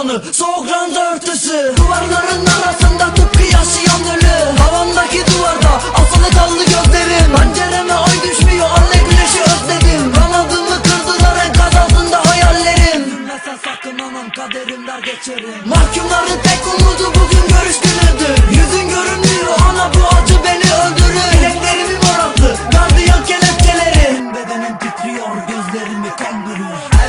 sonu Soğuk ranza örtüsü. Duvarların arasında tıpkı yaşayan ölü Havamdaki duvarda asılı kaldı gözlerim. Pencereme ay düşmüyor anne güneşi özledim. Kanadımı kırdılar enkaz altında hayallerim. Gülmesen sakın anam kaderim der geçerim. Mahkumların tek umudu bugün görüş günüdür. Yüzün görünmüyor ana bu acı beni öldürür. Bileklerimi morarttı gardiyan kelepçeleri Bedenim titriyor gözlerimi kan bürür